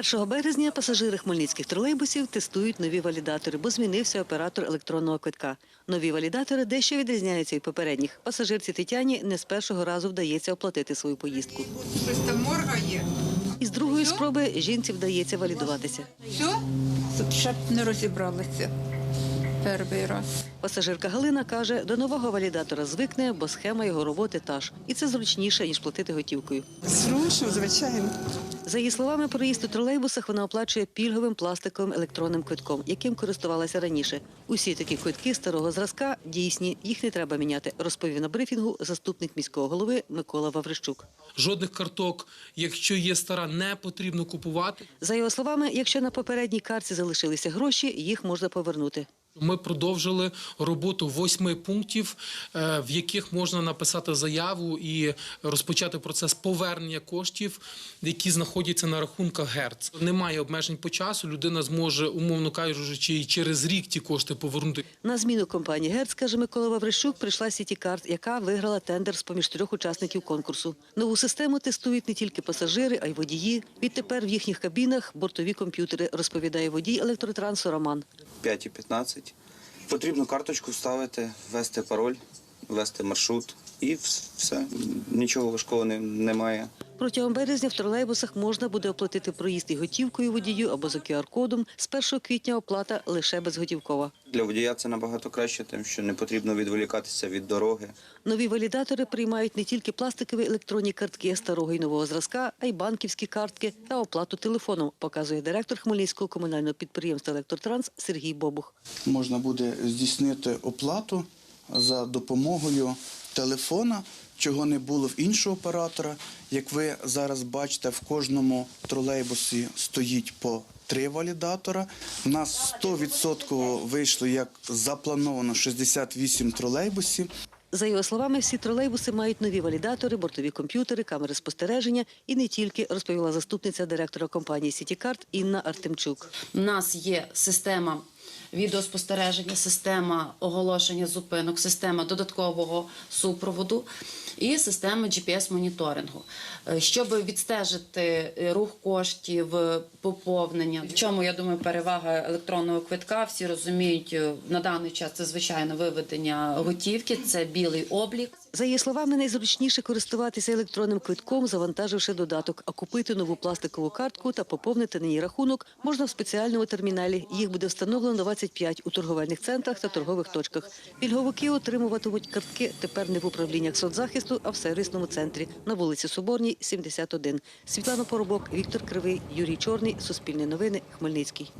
1 березня пасажири хмельницьких тролейбусів тестують нові валідатори, бо змінився оператор електронного квитка. Нові валідатори дещо відрізняються від попередніх. Пасажирці Тетяні не з першого разу вдається оплатити свою поїздку. Щось там моргає. І з другої спроби жінці вдається валідуватися. Все? Б не розібралися. Перший раз. Пасажирка Галина каже, до нового валідатора звикне, бо схема його роботи та ж. І це зручніше, ніж платити готівкою. Зручно, звичайно. За її словами, проїзд у тролейбусах вона оплачує пільговим пластиковим електронним квитком, яким користувалася раніше. Усі такі квитки старого зразка дійсні, їх не треба міняти, розповів на брифінгу заступник міського голови Микола Ваврищук. Жодних карток, якщо є стара, не потрібно купувати. За його словами, якщо на попередній картці залишилися гроші, їх можна повернути. Ми продовжили роботу восьми пунктів, е, в яких можна написати заяву і розпочати процес повернення коштів, які знаходяться на рахунках ГЕРЦ. Немає обмежень по часу. Людина зможе, умовно кажучи, і через рік ті кошти повернути. На зміну компанії «Герц», каже Микола Ваврищук, прийшла Сітікарт, яка виграла тендер з поміж трьох учасників конкурсу. Нову систему тестують не тільки пасажири, а й водії. Відтепер в їхніх кабінах бортові комп'ютери, розповідає водій електротрансу Роман. 5,15. Потрібно карточку вставити, ввести пароль, ввести маршрут і все. Нічого важкого не- немає. Протягом березня в тролейбусах можна буде оплатити проїзд і готівкою водію або за QR-кодом. З 1 квітня оплата лише безготівкова. Для водія це набагато краще, тим, що не потрібно відволікатися від дороги. Нові валідатори приймають не тільки пластикові електронні картки старого і нового зразка, а й банківські картки та оплату телефоном, показує директор Хмельницького комунального підприємства Електротранс Сергій Бобух. можна буде здійснити оплату за допомогою телефона, чого не було в іншого оператора. Як ви зараз бачите, в кожному тролейбусі стоїть по три валідатора. У нас 100% вийшло як заплановано 68 тролейбусів. За його словами, всі тролейбуси мають нові валідатори, бортові комп'ютери, камери спостереження і не тільки, розповіла заступниця директора компанії Сітікарт Інна Артемчук. У нас є система відеоспостереження, система оголошення зупинок, система додаткового супроводу і система GPS-моніторингу. Е, Щоб відстежити е, рух коштів, е, поповнення. В чому я думаю, перевага електронного квитка? Всі розуміють на даний час це звичайно виведення готівки, це білий облік. За її словами, найзручніше користуватися електронним квитком, завантаживши додаток, а купити нову пластикову картку та поповнити на ній рахунок можна в спеціальному терміналі. Їх буде встановлено 25 у торговельних центрах та торгових точках. Пільговики отримуватимуть картки тепер не в управліннях соцзахисту, а в сервісному центрі на вулиці Соборній, 71. Світлана Поробок, Віктор Кривий, Юрій Чорний. Суспільне новини. Хмельницький.